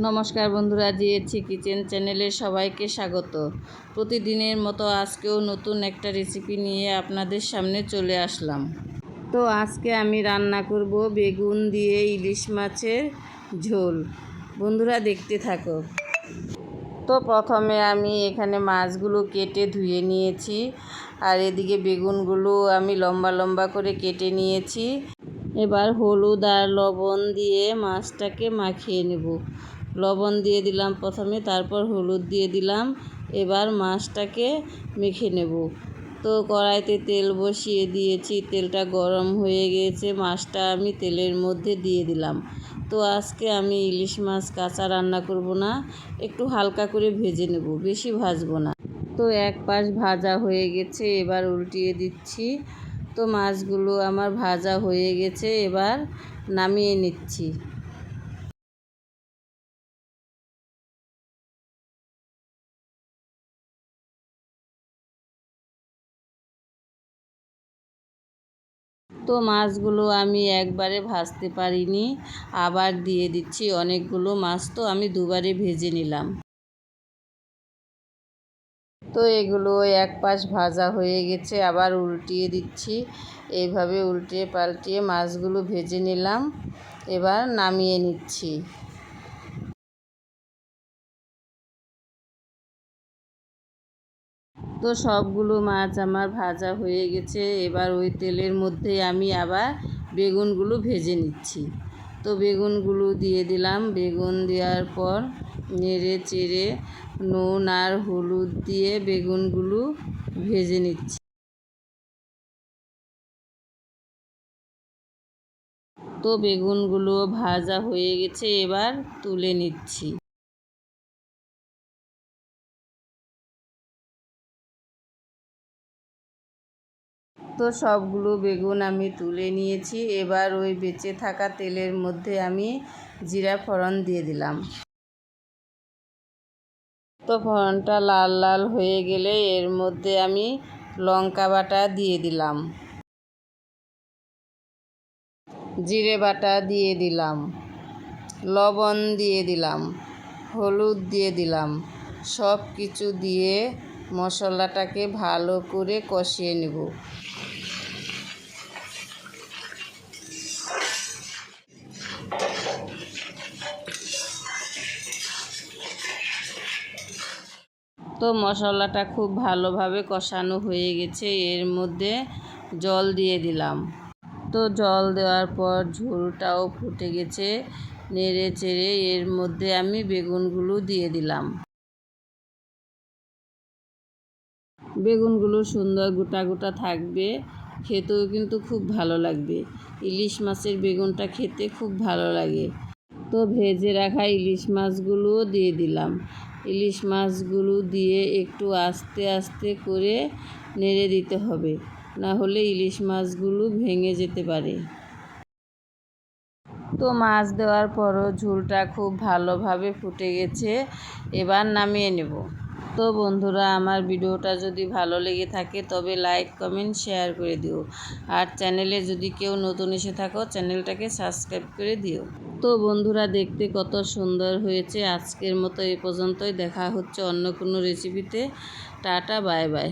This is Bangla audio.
নমস্কার বন্ধুরা জিএছি কিচেন চ্যানেলে সবাইকে স্বাগত। প্রতিদিনের মতো আজকেও নতুন একটা রেসিপি নিয়ে আপনাদের সামনে চলে আসলাম। তো আজকে আমি রান্না করব বেগুন দিয়ে ইলিশ মাছের ঝোল। বন্ধুরা, দেখতে থাকো। তো প্রথমে আমি এখানে মাছগুলো কেটে ধুয়ে নিয়েছি, আর এদিকে বেগুনগুলো আমি লম্বা লম্বা করে কেটে নিয়েছি। এবার হলুদ আর লবণ দিয়ে মাছটাকে মাখিয়ে নেব। লবণ দিয়ে দিলাম প্রথমে, তারপর হলুদ দিয়ে দিলাম। এবার মাছটাকে মেখে নেব। তো কড়াইতে তেল বসিয়ে দিয়েছি, তেলটা গরম হয়ে গিয়েছে মাছটা আমি তেলের মধ্যে দিয়ে দিলাম। তো আজকে আমি ইলিশ মাছ কাঁচা রান্না করব না, একটু হালকা করে ভেজে নেব, বেশি ভাজবো না। তো এক পাশ ভাজা হয়ে গেছে, এবার উল্টিয়ে দিচ্ছি। তো মাছগুলো আমার ভাজা হয়ে গেছে, এবার নামিয়ে নিচ্ছি। তো মাছগুলো আমি একবারে ভাজতে পারিনি। আবার দিয়ে দিচ্ছি অনেকগুলো মাছ। তো আমি দুবারে ভেজে নিলাম। তো এগুলো এক পাশ ভাজা হয়ে গেছে। আবার উল্টিয়ে দিচ্ছি। এইভাবে উল্টিয়ে পাল্টিয়ে মাছগুলো ভেজে নিলাম। এবার নামিয়ে নিচ্ছি। তো সবগুলো মাছ আমার ভাজা হয়ে গেছে। এবার ওই তেলের মধ্যে আমি আবার বেগুনগুলো ভেজে নিচ্ছি। তো বেগুনগুলো দিয়ে দিলাম। বেগুন দেওয়ার পর নেড়ে চেড়ে নুন আর হলুদ দিয়ে বেগুনগুলো ভেজে নিচ্ছি। তো বেগুনগুলো ভাজা হয়ে গেছে। এবার তুলে নিচ্ছি। তো সবগুলো বেগুন আমি তুলে নিয়েছি। এবার ওই বেঁচে থাকা তেলের মধ্যে আমি জিরা ফোড়ন দিয়ে দিলাম। তো ফোড়নটা লাল লাল হয়ে গেলে এর মধ্যে আমি লঙ্কা বাটা দিয়ে দিলাম। জিরে বাটা দিয়ে দিলাম। লবণ দিয়ে দিলাম। হলুদ দিয়ে দিলাম। সব কিছু দিয়ে মশলাটাকে ভালো করে কষিয়ে নেব। তো মশলাটা খুব ভালোভাবে কষানো হয়ে গেছে। এর মধ্যে জল দিয়ে দিলাম। তো জল দেওয়ার পর ঝোলটাও ফুটে গেছে নেড়ে চেড়ে। এর মধ্যে আমি বেগুনগুলো দিয়ে দিলাম। বেগুনগুলো সুন্দর গোটা গোটা থাকবে। খেতেও কিন্তু খুব ভালো লাগবে। ইলিশ মাছের বেগুনটা খেতে খুব ভালো লাগে। তো ভেজে রাখা ইলিশ মাছগুলোও দিয়ে দিলাম। ইলিশ মাছগুলো দিয়ে একটু আস্তে আস্তে করে নেড়ে দিতে হবে, না হলে ইলিশ মাছগুলো ভেঙে যেতে পারে। তো মাছ দেওয়ার পরও ঝোলটা খুব ভালোভাবে ফুটে গেছে, এবার নামিয়ে নেব। তো বন্ধুরা, আমার ভিডিওটা যদি ভালো লেগে থাকে, তবে লাইক, কমেন্ট, শেয়ার করে দিও। আর চ্যানেলে যদি কেউ নতুন এসে থাকো, চ্যানেলটাকে সাবস্ক্রাইব করে দিও। তো বন্ধুরা, দেখতে কত সুন্দর হয়েছে। আজকের মতো এ পর্যন্তই। দেখা হচ্ছে অন্য কোনো রেসিপিতে টাটা, বাই বাই।